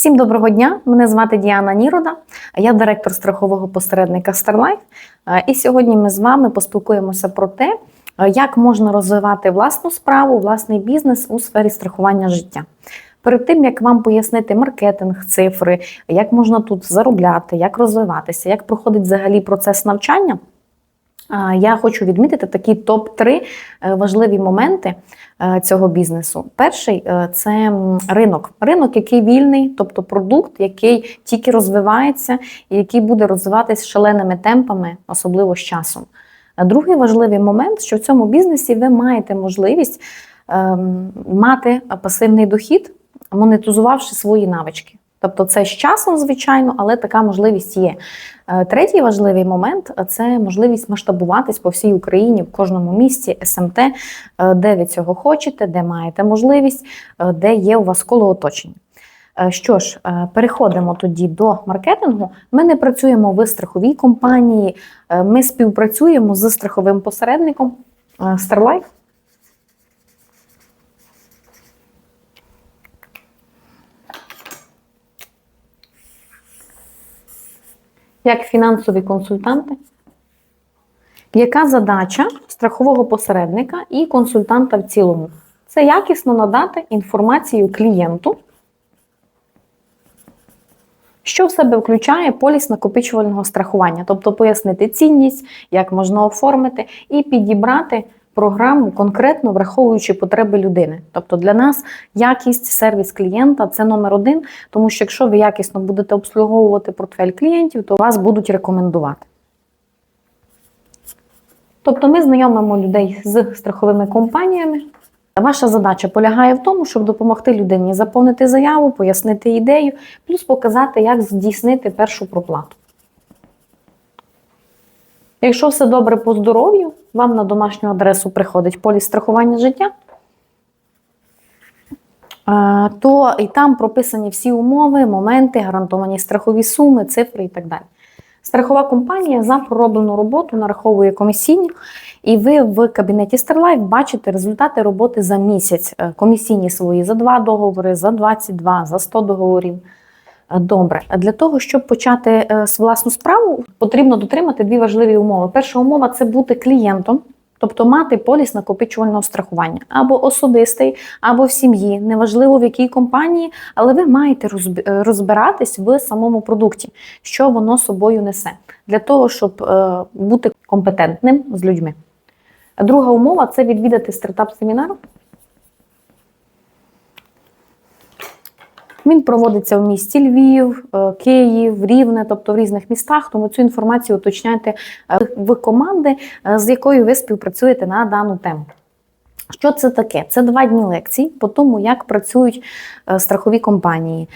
Всім доброго дня! Мене звати Діана Нірода, я директор страхового посередника StarLife. Е, І сьогодні ми з вами поспілкуємося про те, е, як можна розвивати власну справу, власний бізнес у сфері страхування життя. Перед тим як вам пояснити маркетинг, цифри, як можна тут заробляти, як розвиватися, як проходить взагалі процес навчання. Я хочу відмітити такі топ-3 важливі моменти е, цього бізнесу. Перший е, це ринок. Ринок, який вільний, тобто продукт, який тільки розвивається і який буде розвиватись шаленими темпами, особливо з часом. Другий важливий момент, що в цьому бізнесі ви маєте можливість ем, мати пасивний дохід, монетизувавши свої навички. Тобто це з часом, звичайно, але така можливість є. Е, Третій важливий момент це можливість масштабуватись по всій Україні, в кожному місті, СМТ, е, де ви цього хочете, де маєте можливість, е, де є у вас коло оточення. Е, Що ж, е, переходимо тоді до маркетингу. Ми не працюємо в страховій компанії, е, ми співпрацюємо з страховим посередником е, StarLife. Як фінансові консультанти. Яка задача страхового посередника і консультанта в цілому? Це якісно надати інформацію клієнту, що в себе включає поліс накопичувального страхування, тобто пояснити цінність, як можна оформити, і підібрати програму конкретно враховуючи потреби людини. Тобто для нас якість, сервіс клієнта це номер один, тому що якщо ви якісно будете обслуговувати портфель клієнтів, то вас будуть рекомендувати. Тобто ми знайомимо людей з страховими компаніями. Ваша задача полягає в тому, щоб допомогти людині заповнити заяву, пояснити ідею, плюс показати, як здійснити першу проплату. Якщо все добре по здоров'ю, вам на домашню адресу приходить поліс страхування життя, е, то і там прописані всі умови, моменти, гарантовані страхові суми, цифри і так далі. Страхова компанія за пророблену роботу нараховує комісійні, і ви в кабінеті StarLife бачите результати роботи за місяць. Е, Комісійні свої за два договори, за 22, за 100 договорів. Е, Добре, для того, щоб почати е, власну справу, потрібно дотримати дві важливі умови. Перша умова це бути клієнтом, тобто мати поліс накопичувального страхування, або особистий, або в сім'ї, неважливо в якій компанії, але ви маєте е, розбиратись в самому продукті, що воно собою несе, для того, щоб бути компетентним з людьми. Друга умова це відвідати стартап-семінар. Він проводиться в місті Львів, е, Київ, Рівне, тобто в різних містах. Тому цю інформацію уточняйте е, в команди, е, з якою ви співпрацюєте на дану тему. Що це таке? Це два дні лекцій по тому, як працюють страхові компанії.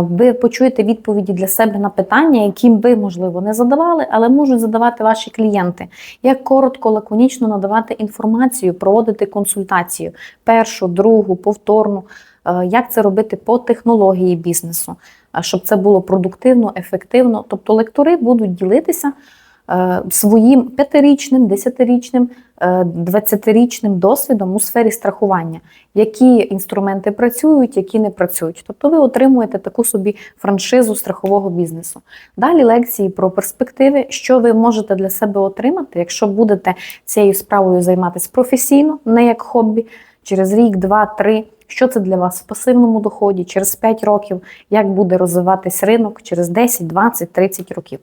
Ви почуєте відповіді для себе на питання, які ви, можливо, не задавали, але можуть задавати ваші клієнти. Як коротко, лаконічно надавати інформацію, проводити консультацію першу, другу, повторну. Е, Як це робити по технології бізнесу, е, щоб це було продуктивно, ефективно. Тобто лектори будуть ділитися е, своїм п'ятирічним, десятирічним, двадцятирічним досвідом у сфері страхування, які інструменти працюють, які не працюють. Тобто ви отримуєте таку собі франшизу страхового бізнесу. Далі лекції про перспективи, що ви можете для себе отримати, якщо будете цією справою займатися професійно, не як хобі, через рік, два, три. Що це для вас в пасивному доході через 5 років, як буде розвиватись ринок через 10, 20, 30 років.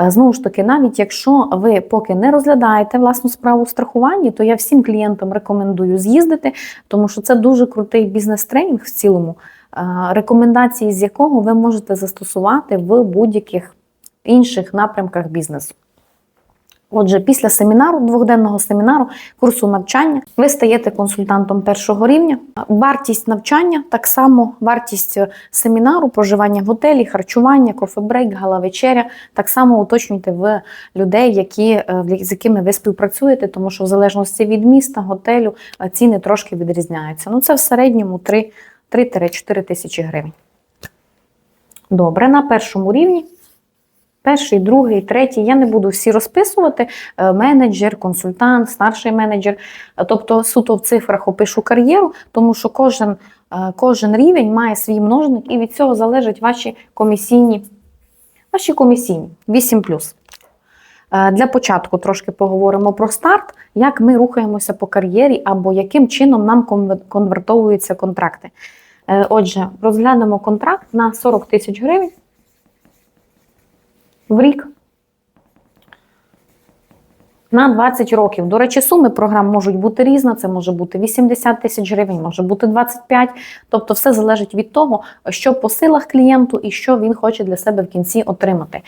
Е, Знову ж таки, навіть якщо ви поки не розглядаєте власну справу в страхуванні, то я всім клієнтам рекомендую з'їздити, тому що це дуже крутий бізнес-тренінг в цілому, е, рекомендації з якого ви можете застосувати в будь-яких інших напрямках бізнесу. Отже, після семінару, двохденного семінару, курсу навчання, ви стаєте консультантом першого рівня. Вартість навчання, так само вартість е, семінару, проживання в готелі, харчування, кофебрейк, гала-вечеря, так само уточнюйте в людей, які, е, з якими ви співпрацюєте, тому що в залежності від міста, готелю е, ціни трошки відрізняються. Ну, це в середньому 3 3-4 тисячі гривень. Добре, на першому рівні перший, другий, третій. Я не буду всі розписувати. Е, Менеджер, консультант, старший менеджер. Е, Тобто суто в цифрах опишу кар'єру, тому що кожен, е, кожен рівень має свій множник, і від цього залежать ваші комісійні. Ваші комісійні 8 Е, Для початку трошки поговоримо про старт, як ми рухаємося по кар'єрі або яким чином нам конвертовуються контракти. Отже, розглянемо контракт на 40 тисяч гривень в рік. На 20 років. До речі, суми програм можуть бути різні. Це може бути 80 тисяч гривень, може бути 25. Тобто, все залежить від того, що по силах клієнту і що він хоче для себе в кінці отримати.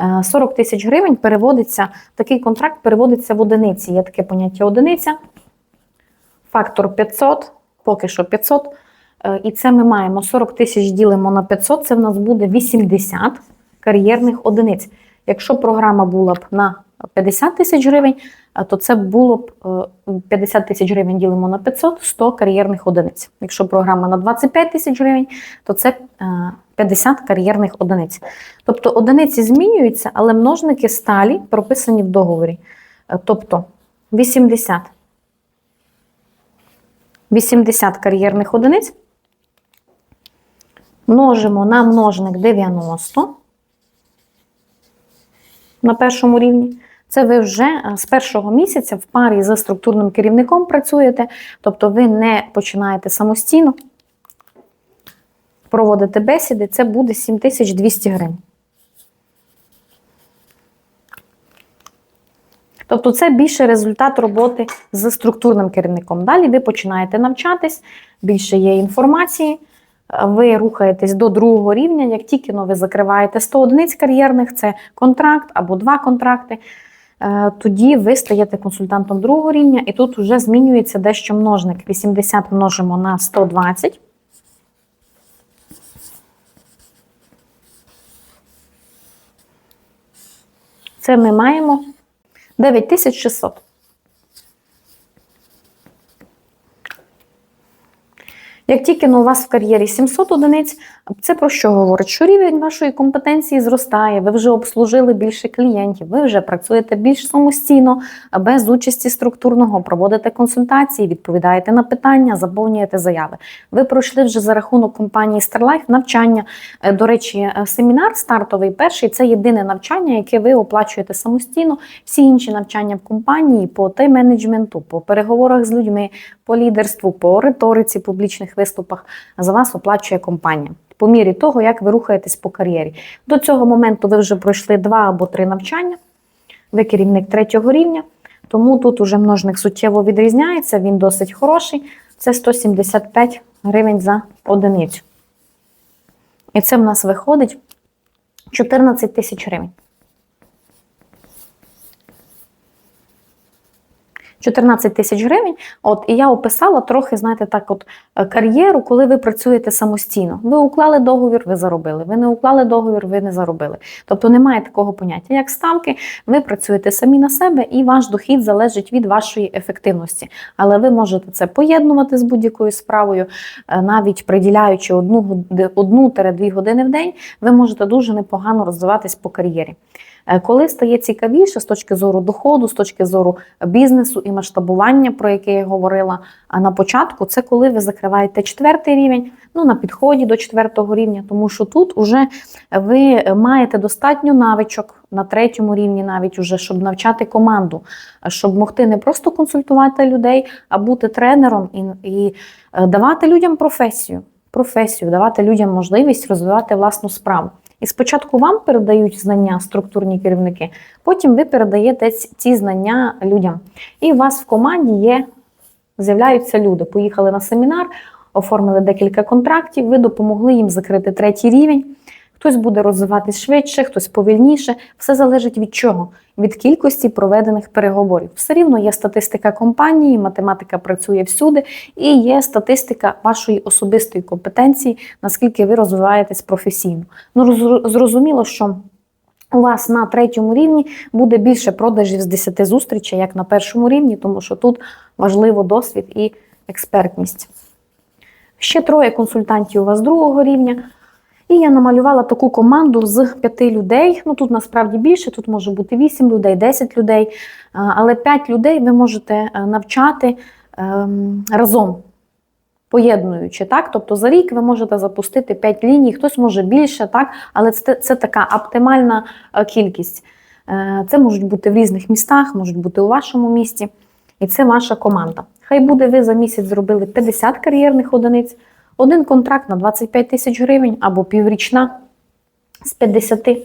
Е, 40 тисяч гривень переводиться, такий контракт переводиться в одиниці. Є таке поняття одиниця. Фактор 500, поки що 500. Е, І це ми маємо 40 тисяч ділимо на 500, це в нас буде 80 кар'єрних одиниць. Якщо програма була б на 50 тисяч гривень, е, то це було б е, 50 тисяч гривень ділимо на 500, 100 кар'єрних одиниць. Якщо програма на 25 тисяч гривень, то це е, 50 кар'єрних одиниць. Тобто одиниці змінюються, але множники сталі прописані в договорі. Е, Тобто 80. 80 кар'єрних одиниць множимо на множник 90 на першому рівні. Це ви вже е, з першого місяця в парі за структурним керівником працюєте, тобто ви не починаєте самостійно проводити бесіди, це буде 7200 гривень. Тобто це більше результат роботи з структурним керівником. Далі ви починаєте навчатись, більше є інформації, ви рухаєтесь до другого рівня. Як тільки ну, ви закриваєте 100 одиниць кар'єрних, це контракт або два контракти, е, тоді ви стаєте консультантом другого рівня, і тут вже змінюється дещо множник. 80 множимо на 120. Це ми маємо 9600. Як тільки ну, у вас в кар'єрі 700 одиниць, це про що говорить? Що рівень вашої компетенції зростає, ви вже обслужили більше клієнтів, ви вже працюєте більш самостійно, без участі структурного, проводите консультації, відповідаєте на питання, заповнюєте заяви. Ви пройшли вже за рахунок компанії StarLife навчання. Е, До речі, е, семінар стартовий перший це єдине навчання, яке ви оплачуєте самостійно. Всі інші навчання в компанії по тайм-менеджменту, по переговорах з людьми, по лідерству, по риториці, публічних виступах за вас оплачує компанія. По мірі того, як ви рухаєтесь по кар'єрі. До цього моменту ви вже пройшли два або три навчання, ви керівник третього рівня, тому тут уже множник суттєво відрізняється, він досить хороший. Це 175 гривень за одиницю. І це в нас виходить 14 тисяч гривень. 14 тисяч гривень. От і я описала трохи, знаєте, так, от е, кар'єру, коли ви працюєте самостійно. Ви уклали договір, ви заробили. Ви не уклали договір, ви не заробили. Тобто немає такого поняття, як ставки. Ви працюєте самі на себе, і ваш дохід залежить від вашої ефективності. Але ви можете це поєднувати з будь-якою справою, е, навіть приділяючи одну одну-дві години в день, ви можете дуже непогано розвиватись по кар'єрі. Е, Коли стає цікавіше з точки зору доходу, з точки зору бізнесу і масштабування, про яке я говорила на початку, це коли ви закриваєте четвертий рівень, ну на підході до четвертого рівня, тому що тут уже ви маєте достатньо навичок на третьому рівні, навіть уже щоб навчати команду, щоб могти не просто консультувати людей, а бути тренером і, і е, давати людям професію. Професію, давати людям можливість розвивати власну справу. І спочатку вам передають знання структурні керівники, потім ви передаєте ці- знання людям. І у вас в команді є, з'являються люди. Поїхали на семінар, оформили декілька контрактів, ви допомогли їм закрити третій рівень. Хтось буде розвиватись швидше, хтось повільніше. Все залежить від чого? Від кількості проведених переговорів. Все рівно є статистика компанії, математика працює всюди, і є статистика вашої особистої компетенції, наскільки ви розвиваєтесь професійно. Ну, зрозуміло, що у вас на третьому рівні буде більше продажів з 10 зустрічей, як на першому рівні, тому що тут важливо досвід і експертність. Ще троє консультантів у вас другого рівня. І я намалювала таку команду з п'яти людей. Ну тут насправді більше, тут може бути 8 людей, 10 людей. Але 5 людей ви можете е, навчати ем, разом, поєднуючи. Так? Тобто за рік ви можете запустити 5 ліній, хтось може більше, так? але це, це така оптимальна е, кількість. Е, Це можуть бути в різних містах, можуть бути у вашому місті. І це ваша команда. Хай буде, ви за місяць зробили 50 кар'єрних одиниць, один контракт на 25 тисяч гривень або піврічна з 50. Е,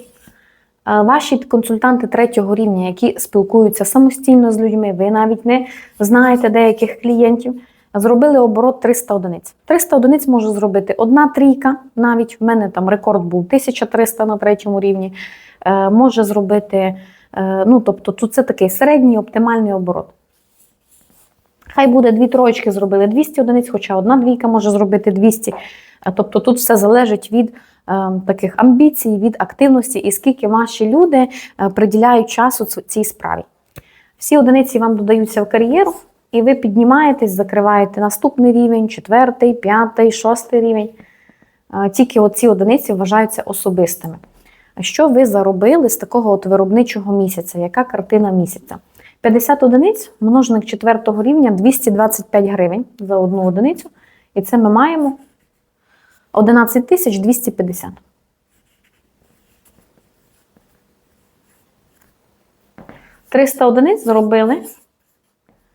Ваші консультанти третього рівня, які спілкуються самостійно з людьми, ви навіть не знаєте деяких клієнтів, зробили оборот 300 одиниць. 300 одиниць може зробити одна трійка, навіть в мене там рекорд був 1300 на третьому рівні. Е, Може зробити, е, ну тобто, це такий середній оптимальний оборот. Хай буде дві троєчки зробили 200 одиниць, хоча одна двійка може зробити 200. Е, Тобто тут все залежить від е, таких амбіцій, від активності і скільки ваші люди е, приділяють часу цій справі. Всі одиниці вам додаються в кар'єру, і ви піднімаєтесь, закриваєте наступний рівень, четвертий, п'ятий, шостий рівень. Е, Тільки оці одиниці вважаються особистими. Що ви заробили з такого от виробничого місяця? Яка картина місяця? 50 одиниць, множник 4 рівня 225 гривень за одну одиницю. І це ми маємо 11 тисяч 250. Триста одиниць зробили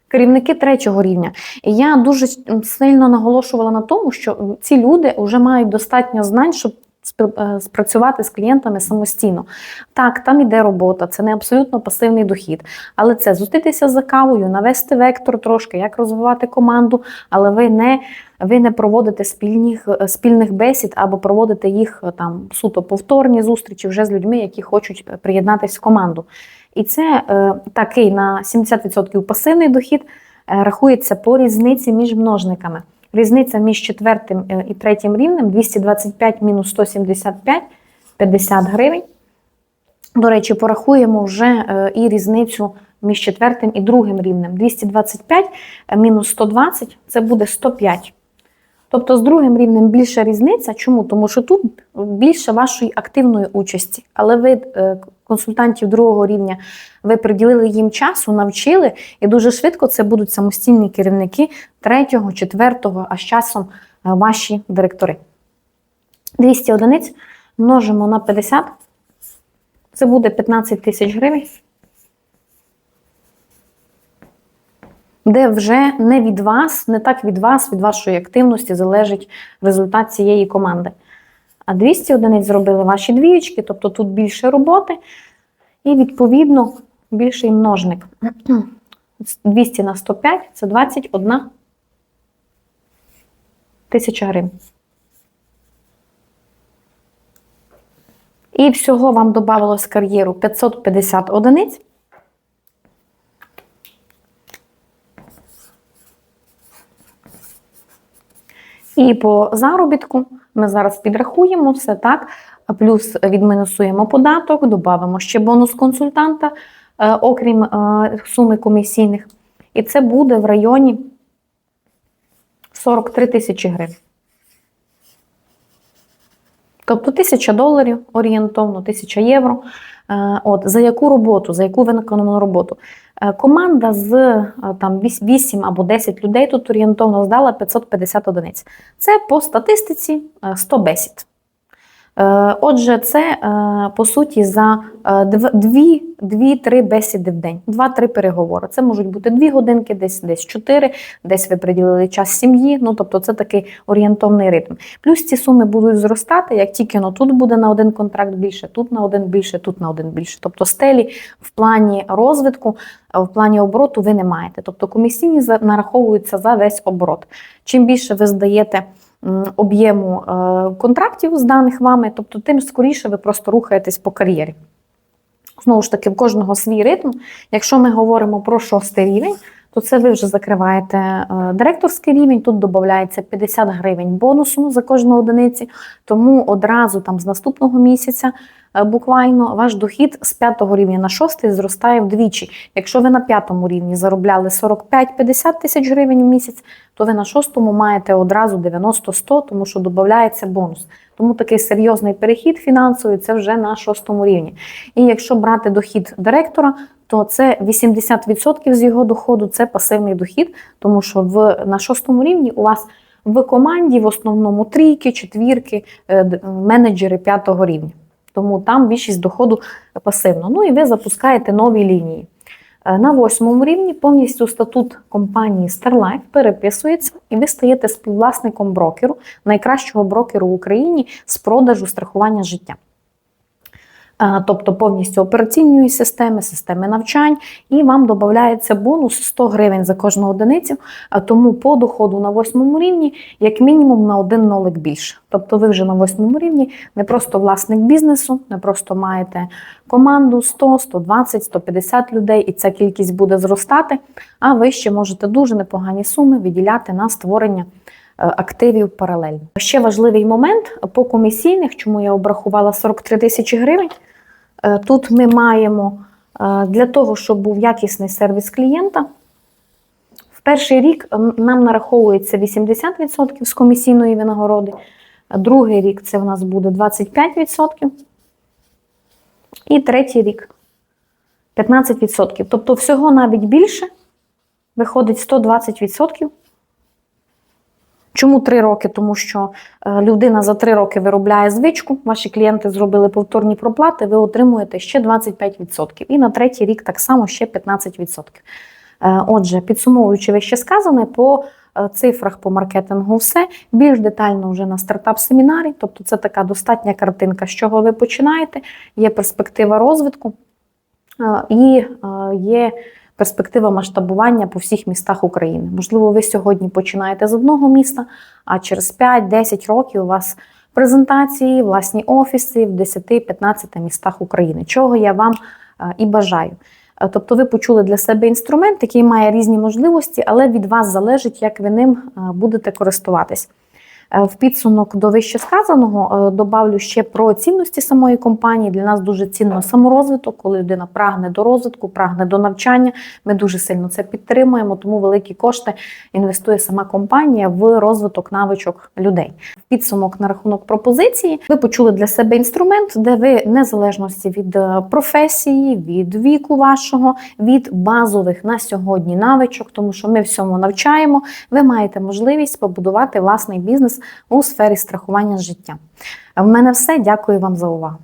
керівники третього рівня. І я дуже сильно наголошувала на тому, що ці люди вже мають достатньо знань, щоб спрацювати з клієнтами самостійно. Так, там іде робота, це не абсолютно пасивний дохід. Але це зустрітися за кавою, навести вектор трошки, як розвивати команду, але ви не, ви не проводите спільних, е, спільних бесід або проводите їх е, там суто повторні зустрічі вже з людьми, які хочуть е, приєднатися в команду. І це е, такий на 70% пасивний дохід е, рахується по різниці між множниками. Різниця між четвертим е, і третім рівнем 225 мінус 175 50 гривень. До речі, порахуємо вже е, і різницю між четвертим і другим рівнем. 225 мінус 120 це буде 105. Тобто з другим рівнем більша різниця. Чому? Тому що тут більше вашої активної участі. Але ви е, консультантів другого рівня ви приділили їм часу, навчили, і дуже швидко це будуть самостійні керівники третього, четвертого, а з часом е, ваші директори. 200 одиниць множимо на 50. Це буде 15 тисяч гривень. Де вже не від вас, не так від вас, від вашої активності залежить результат цієї команди. А 200 одиниць зробили ваші двієчки, тобто тут більше роботи, і відповідно більший множник. 200 на 105 це 21 тисяча гривень. І всього вам додавалось кар'єру 550 одиниць. І по заробітку ми зараз підрахуємо все так. Плюс відмінусуємо податок, додамо ще бонус консультанта, е, окрім е, суми комісійних. І це буде в районі 43 тисячі гривень. Тобто 1000 доларів орієнтовно, 1000 євро. Е, От, за яку роботу, за яку виконану роботу. Е, Команда з е, там, 8 або 10 людей тут орієнтовно здала 550 одиниць. Це по статистиці е, 100 бесід. Е, Отже, це е, по суті за 2-3 бесіди в день, 2-3 переговори. Це можуть бути 2 годинки, десь десь 4, десь ви приділили час сім'ї. Ну тобто це такий орієнтовний ритм. Плюс ці суми будуть зростати, як тільки ну, тут буде на один контракт більше, тут на один більше, тут на один більше. Тобто стелі в плані розвитку, е, в плані обороту ви не маєте. Тобто комісійні нараховуються за весь оборот. Чим більше ви здаєте об'єму контрактів контрактів зданих вами, тобто тим скоріше ви просто рухаєтесь по кар'єрі. Знову ж таки, в кожного свій ритм. Якщо ми говоримо про шостий рівень, то це ви вже закриваєте е, директорський рівень, тут додається 50 гривень бонусу за кожну одиниці, тому одразу там з наступного місяця е, буквально ваш дохід з п'ятого рівня на шостий зростає вдвічі. Якщо ви на п'ятому рівні заробляли 45-50 тисяч гривень в місяць, то ви на шостому маєте одразу 90-100, тому що додається бонус. Тому такий серйозний перехід фінансовий це вже на шостому рівні. І якщо брати дохід директора, то це 80% з його доходу це пасивний дохід, тому що в, на шостому рівні у вас в команді в основному трійки, четвірки, е, менеджери п'ятого рівня. Тому там більшість доходу пасивно. Ну і ви запускаєте нові лінії. Е, На восьмому рівні повністю статут компанії Starlife переписується, і ви стаєте співвласником брокеру, найкращого брокеру в Україні з продажу страхування життя. Тобто повністю операційної системи, системи навчань, і вам додається бонус 100 гривень за кожну одиницю. Тому по доходу на восьмому рівні, як мінімум, на один нолик більше. Тобто ви вже на восьмому рівні не просто власник бізнесу, не просто маєте команду 100, 120, 150 людей, і ця кількість буде зростати. А ви ще можете дуже непогані суми виділяти на створення. Е, Активів паралельно. Ще важливий момент по комісійних, чому я обрахувала 43 тисячі гривень. Е, Тут ми маємо е, для того, щоб був якісний сервіс клієнта. В перший рік нам нараховується 80% з комісійної винагороди, другий рік це в нас буде 25%. І третій рік 15%. Тобто всього навіть більше виходить 120%. Чому три роки? Тому що е, людина за три роки виробляє звичку, ваші клієнти зробили повторні проплати, ви отримуєте ще 25%. І на третій рік так само ще 15%. Е, Отже, підсумовуючи вище сказане, по е, цифрах по маркетингу все більш детально вже на стартап-семінарі. Тобто це така достатня картинка, з чого ви починаєте, є перспектива розвитку і є перспектива масштабування по всіх містах України. Можливо, ви сьогодні починаєте з одного міста, а через 5-10 років у вас презентації, власні офіси в 10-15 містах України, чого я вам е, і бажаю. Е, Тобто ви почули для себе інструмент, який має різні можливості, але від вас залежить, як ви ним е, будете користуватись. Е, В підсумок до вище сказаного е, добавлю ще про цінності самої компанії. Для нас дуже цінно саморозвиток, коли людина прагне до розвитку, прагне до навчання. Ми дуже сильно це підтримуємо, тому великі кошти інвестує сама компанія в розвиток навичок людей. В підсумок на рахунок пропозиції ви почули для себе інструмент, де ви незалежності від е, професії, від віку вашого, від базових на сьогодні навичок, тому що ми всьому навчаємо. Ви маєте можливість побудувати власний бізнес у сфері страхування життя. В мене все. Дякую вам за увагу.